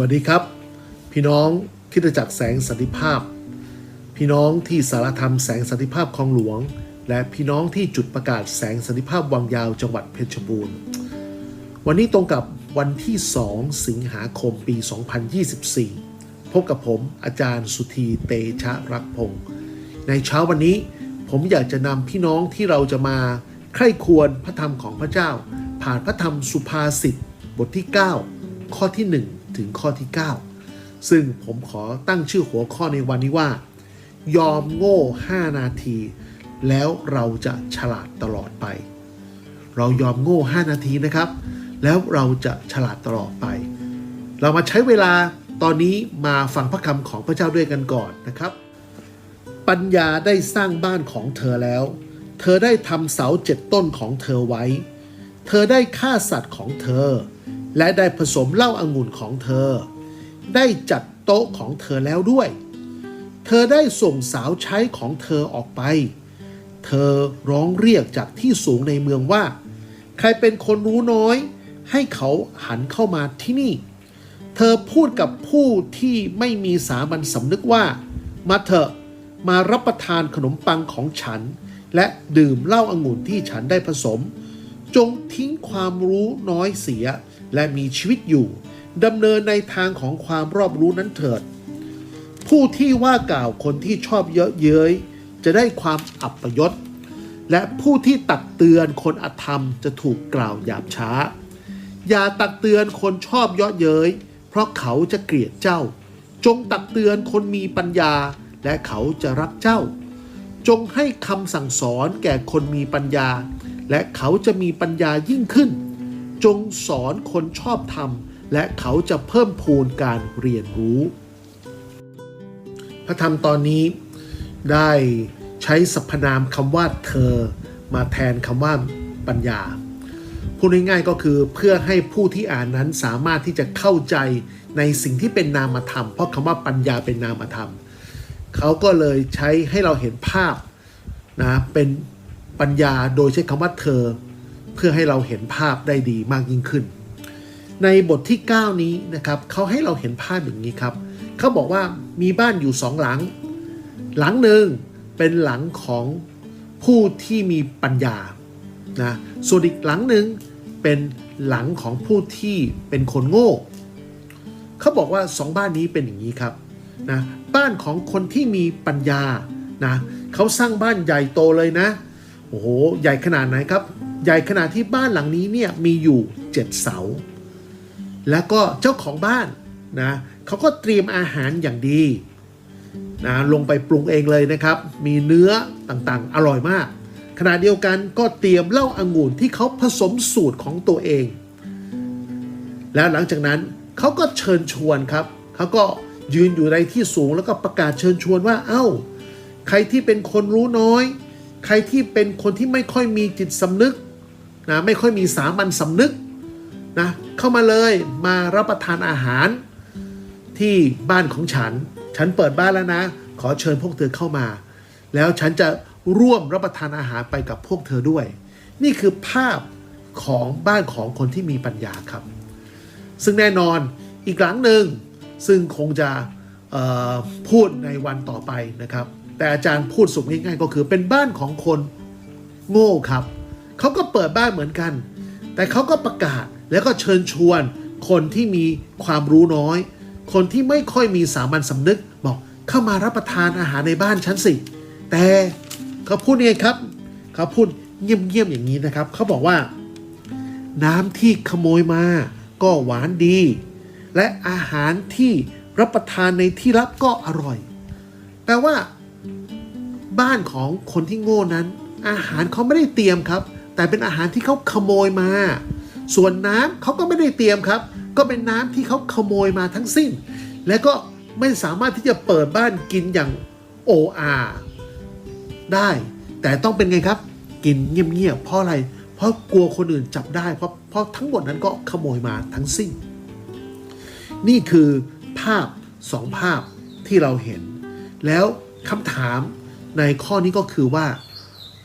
วัสดีครับ พี่น้องคิดจักแสงสันติภาพ พี่น้องที่สารธรรมแสงสันติภาพคลองหลวง และพี่น้องที่จุดประกาศแสงสันติภาพวังยาวจังหวัดเพชรบูรณ์ วันนี้ตรงกับวันที่ 2 สิงหาคมปี 2024 พบกับผมอาจารย์สุธีเตชะรักพงศ์ในเช้าวันนี้ผมอยากจะนำพี่น้องที่เราจะมาใคร่ควรพระธรรมของพระเจ้า ผ่านพระธรรมสุภาษิตบทที่ 9 ข้อที่ 1 ถึงข้อที่ 9 ซึ่งผมขอตั้งชื่อหัวข้อในวันนี้ว่า ยอมโง่ 5 นาที แล้วเราจะฉลาดตลอดไป เรายอมโง่ 5 นาทีนะครับ แล้วเราจะฉลาดตลอดไป เรามาใช้เวลาตอนนี้มาฟังพระคำของพระเจ้าด้วยกันก่อนนะครับ ปัญญาได้สร้างบ้านของเธอแล้ว เธอได้ทำเสาเจ็ดต้นของเธอไว้ เธอได้ฆ่าสัตว์ของเธอ และได้ผสมเหล้าอางุ่นของเธอ ได้จัดโต๊ะของเธอแล้วด้วย เธอได้ส่งสาวใช้ของเธอออกไป เธอร้องเรียกจากที่สูงในเมืองว่า ใครเป็นคนรู้น้อย ให้เขาหันเข้ามาที่นี่ เธอพูดกับผู้ที่ไม่มีสามัญสำนึกว่า มาเถอะมารับประทานขนมปังของฉัน และดื่มเหล้าอางุ่นที่ฉันได้ผสม จงทิ้งความรู้น้อยเสีย และมีชีวิตอยู่ดำเนินในทางของความรอบรู้นั้นเถิด ผู้ที่ว่ากล่าวคนที่ชอบเยอะเย้ยจะได้ความอับปยศ และผู้ที่ตักเตือนคนอธรรมจะถูกกล่าวหยาบช้า อย่าตักเตือนคนชอบเยาะเย้ยเพราะเขาจะเกลียดเจ้า จงตักเตือนคนมีปัญญา และเขาจะรักเจ้า จงให้คำสั่งสอนแก่คนมีปัญญา และเขาจะมีปัญญายิ่งขึ้น จงสอนคนชอบธรรม และเขาจะเพิ่มพูนการเรียนรู้ พระธรรมตอนนี้ได้ใช้สรรพนามคำว่าเธอ มาแทนคำว่าปัญญาพูดง่ายๆก็คือเพื่อให้ผู้ที่อ่านนั้นสามารถที่จะเข้าใจในสิ่งที่เป็นนามธรรม เพราะคำว่าปัญญาเป็นนามธรรม เขาก็เลยใช้ให้เราเห็นภาพนะเป็นปัญญาโดยใช้คำว่าเธอ เพื่อให้เราเห็นภาพได้ดีมากยิ่งขึ้น ในบทที่ 9 นี้นะครับเขาให้เราเห็นภาพอย่างนี้ครับเขาบอกว่ามีบ้านอยู่สองหลัง หลังหนึ่งเป็นหลังของผู้ที่มีปัญญานะส่วนอีกหลังหนึ่งเป็นหลังของผู้ที่เป็นคนโง่เขาบอกว่าสองบ้านนี้เป็นอย่างนี้ครับนะบ้านของคนที่มีปัญญานะเขาสร้างบ้านใหญ่โตเลยนะโอ้โหใหญ่ขนาดไหนครับ ใหญ่ขนาดที่บ้านหลังนี้เนี่ยมีอยู่เจ็ดเสา แล้วก็เจ้าของบ้านนะเขาก็เตรียมอาหารอย่างดีนะลงไปปรุงเองเลยนะครับ มีเนื้อต่างๆ อร่อยมาก ขณะเดียวกันก็เตรียมเหล้าอางุ่นที่เขาผสมสูตรของตัวเอง แล้วหลังจากนั้นเขาก็เชิญชวนครับเขาก็ยืนอยู่ในที่สูงแล้วก็ประกาศเชิญชวนว่าเอ้า ใครที่เป็นคนรู้น้อย ใครที่เป็นคนที่ไม่ค่อยมีจิตสำนึก นะไม่ค่อยมีสามัญสำนึกนะเข้ามาเลยมารับประทานอาหารที่บ้านของฉัน ฉันเปิดบ้านแล้วนะ ขอเชิญพวกเธอเข้ามา แล้วฉันจะร่วมรับประทานอาหารไปกับพวกเธอด้วย นี่คือภาพของบ้านของคนที่มีปัญญาครับ ซึ่งแน่นอนอีกหลังหนึ่งซึ่งคงจะพูดในวันต่อไปนะครับ แต่อาจารย์พูดสุกง่ายๆก็คือเป็นบ้านของคนโง่ครับ เขาก็เปิดบ้านเหมือนกัน แต่เขาก็ประกาศแล้วก็เชิญชวน คนที่มีความรู้น้อย คนที่ไม่ค่อยมีสามัญสำนึกบอกเข้ามารับประทานอาหารในบ้านฉันสิ แต่เขาพูดยังไงครับเขาพูดเงียบๆอย่างนี้นะครับเขาบอกว่า น้ำที่ขโมยมาก็หวานดี และอาหารที่รับประทานในที่ลับก็อร่อยแปลว่าบ้านของคนที่โง่นั้น อาหารเขาไม่ได้เตรียมครับ แต่เป็นอาหารที่เขาขโมยมา ส่วนน้ำเขาก็ไม่ได้เตรียมครับ ก็เป็นน้ำที่เขาขโมยมาทั้งสิ้น และก็ไม่สามารถที่จะเปิดบ้านกินอย่างโออาได้ แต่ต้องเป็นไงครับ กินเงียบๆเพราะอะไร เพราะกลัวคนอื่นจับได้ เพราะเพราะทั้งหมดนั้นก็ขโมยมาทั้งสิ้น นี่คือภาพสองภาพที่เราเห็น แล้วคำถามในข้อนี้ก็คือว่า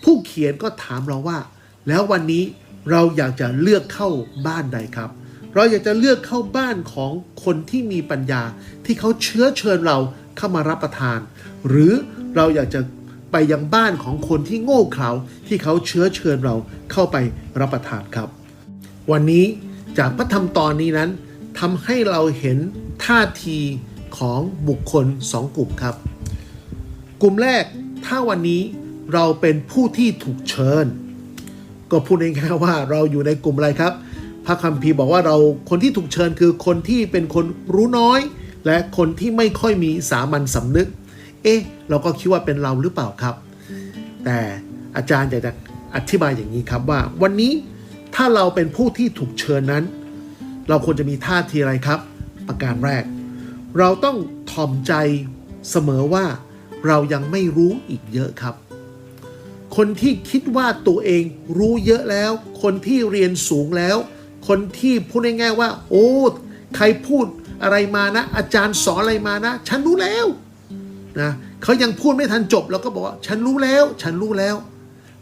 ผู้เขียนก็ถามเราว่า แล้ววันนี้เราอยากจะเลือกเข้าบ้านใดครับ เราอยากจะเลือกเข้าบ้านของคนที่มีปัญญาที่เขาเชื้อเชิญเราเข้ามารับประทาน หรือเราอยากจะไปยังบ้านของคนที่โง่เขลาที่เขาเชื้อเชิญเราเข้าไปรับประทานครับ วันนี้จากพระธรรมตอนนี้นั้นทำให้เราเห็นท่าทีของบุคคลสองกลุ่มครับ กลุ่มแรกถ้าวันนี้เราเป็นผู้ที่ถูกเชิญ ก็พูดง่ายๆว่าเราอยู่ในกลุ่มอะไรครับ พระคัมภีร์บอกว่าเราคนที่ถูกเชิญคือคนที่เป็นคนรู้น้อย และคนที่ไม่ค่อยมีสามัญสำนึก เอ๊ะ เราก็คิดว่าเป็นเราหรือเปล่าครับ แต่อาจารย์อยากจะอธิบายอย่างนี้ครับว่า วันนี้ถ้าเราเป็นผู้ที่ถูกเชิญนั้น เราควรจะมีท่าทีอะไรครับ ประการแรก เราต้องถ่อมใจเสมอว่าเรายังไม่รู้อีกเยอะครับ คนที่คิดว่าตัวเองรู้เยอะแล้ว คนที่เรียนสูงแล้ว คนที่พูดง่ายๆว่า โอ้ใครพูดอะไรมานะ อาจารย์สอนอะไรมานะ ฉันรู้แล้วนะเขายังพูดไม่ทันจบ แล้วก็บอกว่า ฉันรู้แล้ว ฉันรู้แล้ว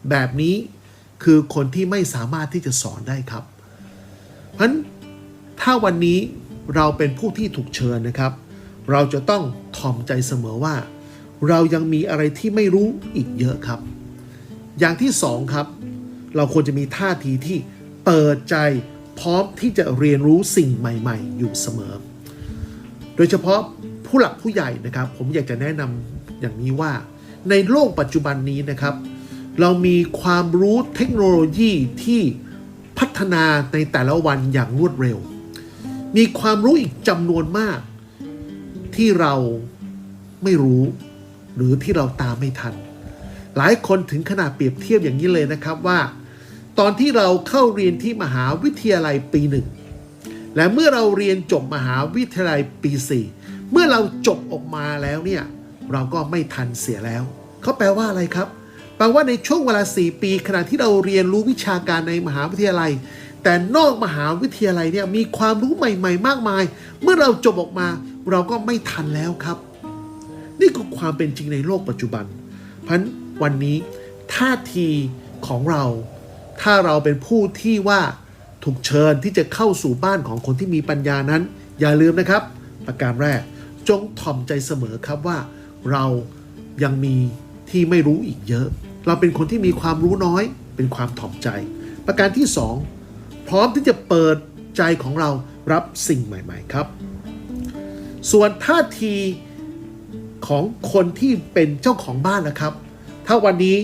แบบนี้คือคนที่ไม่สามารถที่จะสอนได้ครับ เพราะฉะนั้นถ้าวันนี้เราเป็นผู้ที่ถูกเชิญนะครับ เราจะต้องถ่อมใจเสมอว่า เรายังมีอะไรที่ไม่รู้อีกเยอะครับ อย่างที่สองครับ เราควรจะมีท่าทีที่เปิดใจพร้อมที่จะเรียนรู้สิ่งใหม่ ๆ อยู่เสมอ โดยเฉพาะผู้หลักผู้ใหญ่นะครับ ผมอยากจะแนะนำอย่างนี้ว่า ในโลกปัจจุบันนี้นะครับ เรามีความรู้เทคโนโลยีที่พัฒนาในแต่ละวันอย่างรวดเร็ว มีความรู้อีกจำนวนมาก ที่เราไม่รู้ หรือที่เราตามไม่ทัน หลายคนถึงขนาดเปรียบเทียบอย่างนี้เลยนะครับว่า ตอนที่เราเข้าเรียนที่มหาวิทยาลัยปีหนึ่งและเมื่อเราเรียนจบมหาวิทยาลัยปี 4 เมื่อเราจบออกมาแล้วเนี่ยเราก็ไม่ทันเสียแล้วเขาแปลว่าอะไรครับ แปลว่าในช่วงเวลา 4 ปีขณะที่เราเรียนรู้วิชาการในมหาวิทยาลัย แต่นอกมหาวิทยาลัยเนี่ยมีความรู้ใหม่ ๆ มากมาย เมื่อเราจบออกมา เราก็ไม่ทันแล้วครับ นี่คือความเป็นจริงในโลกปัจจุบันเพราะฉะนั้น วันนี้ท่าทีของเรา ถ้าเราเป็นผู้ที่ว่าถูกเชิญที่จะเข้าสู่บ้านของคนที่มีปัญญานั้น อย่าลืมนะครับ ประการแรก จงถ่อมใจเสมอครับว่า เรายังมีที่ไม่รู้อีกเยอะ เราเป็นคนที่มีความรู้น้อย เป็นความถ่อมใจ ประการที่สองพร้อมที่จะเปิดใจของเรารับสิ่งใหม่ ๆ ครับ ส่วนท่าทีของคนที่เป็นเจ้าของบ้านนะครับ ถ้าวันนี้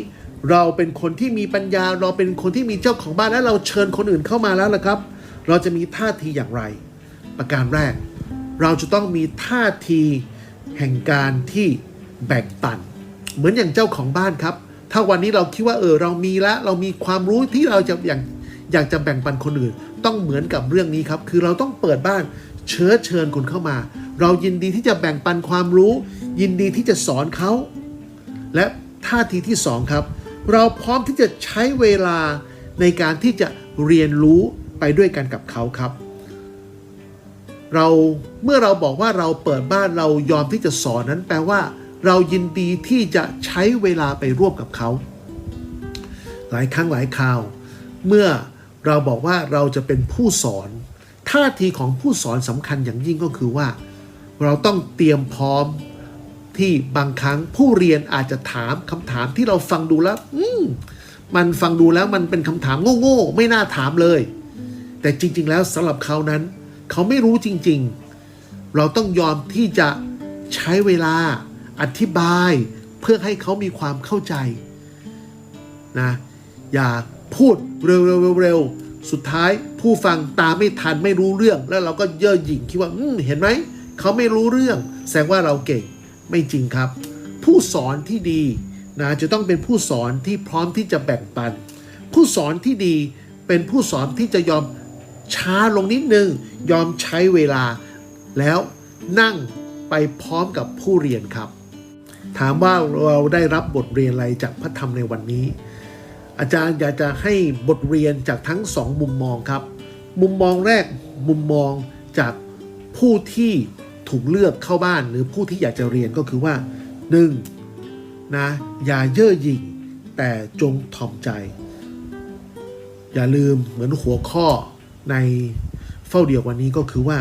เราเป็นคนที่มีปัญญา เราเป็นคนที่มีเจ้าของบ้านและเราเชิญคนอื่นเข้ามาแล้วล่ะครับ เราจะมีท่าทีอย่างไร ประการแรก เราจะต้องมีท่าทีแห่งการที่แบ่งปัน เหมือนอย่างเจ้าของบ้านครับ ถ้าวันนี้เราคิดว่าเออเรามีล้วเรามีความรู้ที่เราจะอยากอยากจะแบ่งปันคนอื่น ต้องเหมือนกับเรื่องนี้ครับ คือเราต้องเปิดบ้านเชื้อเชิญคนเข้ามา เรายินดีที่จะแบ่งปันความรู้ ยินดีที่จะสอนเขาและ ท่าทีที่สองครับ เราพร้อมที่จะใช้เวลาในการที่จะเรียนรู้ไปด้วยกันกับเขาครับ เราเมื่อเราบอกว่าเราเปิดบ้านเรายอมที่จะสอนนั้นแปลว่า เรายินดีที่จะใช้เวลาไปร่วมกับเขา หลายครั้งหลายคราว เมื่อเราบอกว่าเราจะเป็นผู้สอน ท่าทีของผู้สอนสำคัญอย่างยิ่งก็คือว่า เราต้องเตรียมพร้อม ที่บางครั้งผู้เรียนอาจจะถามคำถามที่เราฟังดูแล้ว อืมมันฟังดูแล้วมันเป็นคำถามโง่ๆไม่น่าถามเลย แต่จริง ๆ แล้วสำหรับเขานั้น เขาไม่รู้จริง ๆ เราต้องยอมที่จะใช้เวลาอธิบายเพื่อให้เขามีความเข้าใจนะอย่าพูดเร็วๆๆสุดท้ายผู้ฟังตาไม่ทันไม่รู้เรื่อง แล้วเราก็เย่อหยิ่งคิดว่าเห็นไหมเขาไม่รู้เรื่อง แสดงว่าเราเก่ง ไม่จริงครับ ผู้สอนที่ดีนะจะต้องเป็นผู้สอนที่พร้อมที่จะแบ่งปัน ผู้สอนที่ดีเป็นผู้สอนที่จะยอมช้าลงนิดนึง ยอมใช้เวลา แล้วนั่งไปพร้อมกับผู้เรียนครับ ถามว่าเราได้รับบทเรียนอะไรจากพระธรรมในวันนี้ อาจารย์อยากจะให้บทเรียนจากทั้งสองมุมมองครับ มุมมองแรกมุมมองจากผู้ที่ ถูกเลือกเข้าบ้านหรือผู้ที่อยากจะเรียนก็คือว่า 1. นะอย่าเย่อหยิ่งแต่จงถ่อมใจ อย่าลืมเหมือนหัวข้อในเฝ้าเดียววันนี้ก็คือว่า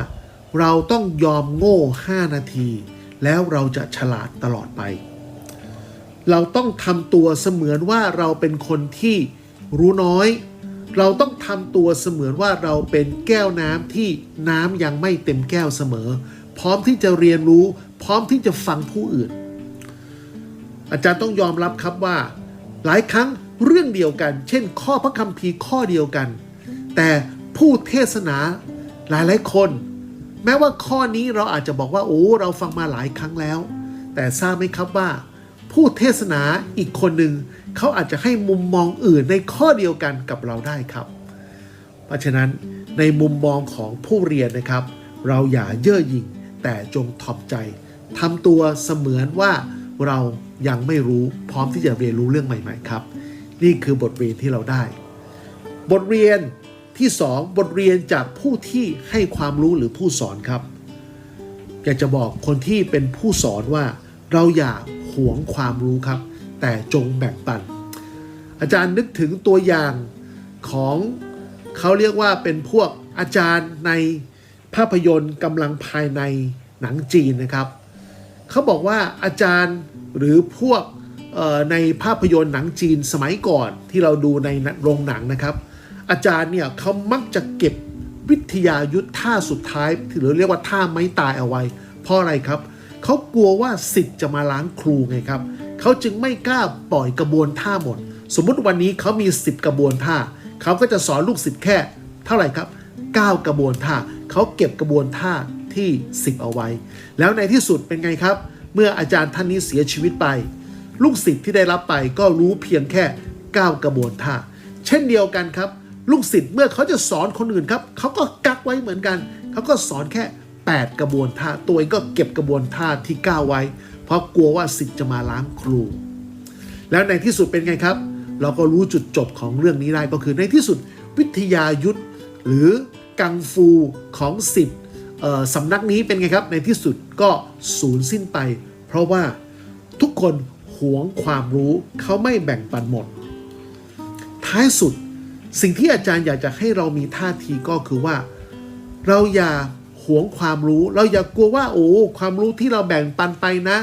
เราต้องยอมโง่ 5 นาที แล้วเราจะฉลาดตลอดไป เราต้องทำตัวเสมือนว่าเราเป็นคนที่รู้น้อย เราต้องทำตัวเสมือนว่าเราเป็นแก้วน้ำที่น้ำยังไม่เต็มแก้วเสมอ พร้อมที่จะเรียนรู้ พร้อมที่จะฟังผู้อื่น อาจารย์ต้องยอมรับครับว่า หลายครั้งเรื่องเดียวกัน เช่น ข้อพระคัมภีร์ข้อเดียวกัน แต่ผู้เทศนาหลายหลายๆคน แม้ว่าข้อนี้เราอาจจะบอกว่าโอ้เราฟังมาหลายครั้งแล้ว แต่ทราบไหมครับว่า ผู้เทศนาอีกคนหนึ่งเขาอาจจะให้มุมมองอื่นในข้อเดียวกันกับเราได้ครับ เพราะฉะนั้นในมุมมองของผู้เรียนนะครับ เราอย่าเย่อหยิ่ง แต่จงถ่อมใจทำตัวเสมือนว่าเรายังไม่รู้พร้อมที่จะเรียนรู้เรื่องใหม่ ๆ ครับ นี่คือบทเรียนที่เราได้ บทเรียนที่ 2 บทเรียนจากผู้ที่ให้ความรู้หรือผู้สอนครับ อยากจะบอกคนที่เป็นผู้สอนว่า เราอย่าหวงความรู้ครับ แต่จงแบ่งปัน อาจารย์นึกถึงตัวอย่างของเขาเรียกว่าเป็นพวกอาจารย์ใน ภาพยนตร์กำลังภายในหนังจีนนะครับเขาบอกว่าอาจารย์หรือพวกในภาพยนตร์หนังจีนสมัยก่อนที่เราดูในโรงหนังนะครับ อาจารย์เนี่ยเขามักจะเก็บวิทยายุทธท่าสุดท้ายที่เราเรียกว่าท่าไม้ตายเอาไว้ เพราะอะไรครับเขากลัวว่าสิทธิ์จะมาล้างครูไงครับเขาจึงไม่กล้าปล่อยกระบวนท่าหมด สมมุติวันนี้เขามี 10 กระบวนท่าเขาก็จะสอนลูกศิษย์แค่ เท่าไหร่ครับ 9 กระบวนท่า เขาเก็บกระบวนท่าที่ 10 เอาไว้ แล้วในที่สุดเป็นไงครับ เมื่ออาจารย์ท่านนี้เสียชีวิตไป ลูกศิษย์ที่ได้รับไปก็รู้เพียงแค่ 9 กระบวนท่า เช่นเดียวกันครับ ลูกศิษย์เมื่อเขาจะสอนคนอื่นครับเขาก็กักไว้เหมือนกันเขาก็สอนแค่ 8 กระบวนท่า ตัวเองก็เก็บกระบวนท่าที่ 9 ไว้ เพราะกลัวว่าศิษย์จะมาล้างครู แล้วในที่สุดเป็นไงครับ เราก็รู้จุดจบของเรื่องนี้ได้ก็คือในที่สุดวิทยายุทธหรือ กังฟูของสิทธิ์สำนักนี้เป็นไงครับในที่สุดก็สูญสิ้นไป เพราะว่าทุกคนหวงความรู้เขาไม่แบ่งปันหมด ท้ายสุดสิ่งที่อาจารย์อยากจะให้เรามีท่าทีก็คือว่า เราอย่าหวงความรู้ เราอย่ากลัวว่าโอ้ความรู้ที่เราแบ่งปันไปนะ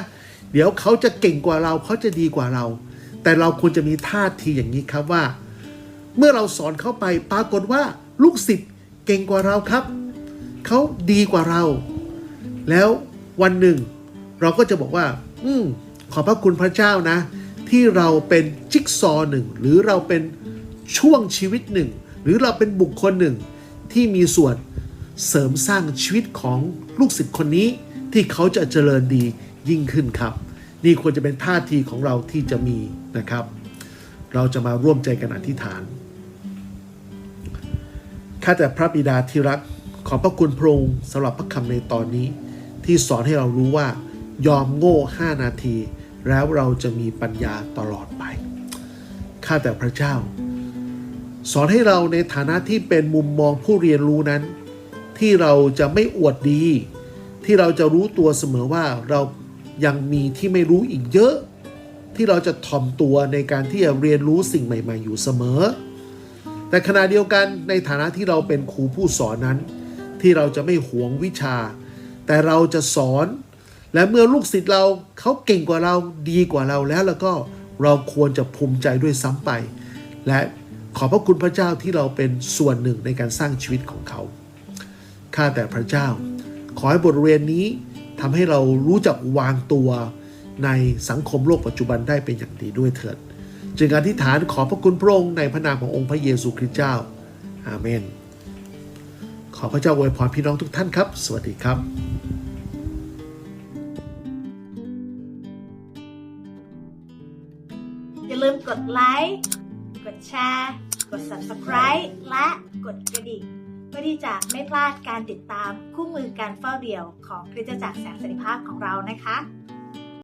เดี๋ยวเขาจะเก่งกว่าเราเขาจะดีกว่าเรา แต่เราควรจะมีท่าทีอย่างนี้ครับว่า เมื่อเราสอนเข้าไปปรากฏว่าลูกศิษย์ เก่งกว่าเราครับ เขาดีกว่าเรา แล้ววันหนึ่ง เราก็จะบอกว่า อืมขอบพระคุณพระเจ้านะ ที่เราเป็นจิ๊กซอว์หนึ่ง หรือเราเป็นช่วงชีวิตหนึ่ง หรือเราเป็นบุคคลหนึ่ง ที่มีส่วนเสริมสร้างชีวิตของลูกศิษย์คนนี้ ที่เขาจะเจริญดียิ่งขึ้นครับ นี่ควรจะเป็นท่าทีของเราที่จะมีนะครับ เราจะมาร่วมใจกันอธิษฐาน ข้าแต่พระบิดาที่รัก ขอพระคุณพระองค์สำหรับพระคำในตอนนี้ ที่สอนให้เรารู้ว่ายอมโง่5นาที แล้วเราจะมีปัญญาตลอดไป ข้าแต่พระเจ้า สอนให้เราในฐานะที่เป็นมุมมองผู้เรียนรู้นั้น ที่เราจะไม่อวดดี ที่เราจะรู้ตัวเสมอว่าเรายังมีที่ไม่รู้อีกเยอะ ที่เราจะถ่อมตัวในการที่จะเรียนรู้สิ่งใหม่ ๆ อยู่เสมอ แต่ขณะเดียวกันในฐานะที่เราเป็นครูผู้สอนนั้น ที่เราจะไม่หวงวิชา แต่เราจะสอน และเมื่อลูกศิษย์เราเขาเก่งกว่าเราดีกว่าเราแล้วแล้วก็เราควรจะภูมิใจด้วยซ้ำไป และขอบพระคุณพระเจ้าที่เราเป็นส่วนหนึ่งในการสร้างชีวิตของเขา ข้าแต่พระเจ้า ขอให้บทเรียนนี้ทำให้เรารู้จักวางตัวในสังคมโลกปัจจุบันได้เป็นอย่างดีด้วยเถิด จึงอธิษฐานขอพระคุณพระองค์ในพระนามขององค์พระเยซูคริสต์เจ้า อาเมน ขอพระเจ้าอวยพรพี่น้องทุกท่านครับ สวัสดีครับอย่าลืมกดไลค์ กดแชร์ กด subscribe และกดกระดิ่ง เพื่อที่จะไม่พลาดการติดตามคู่มือการเฝ้าเดี่ยวของคริสตจักรแสงสันติภาพของเรานะคะ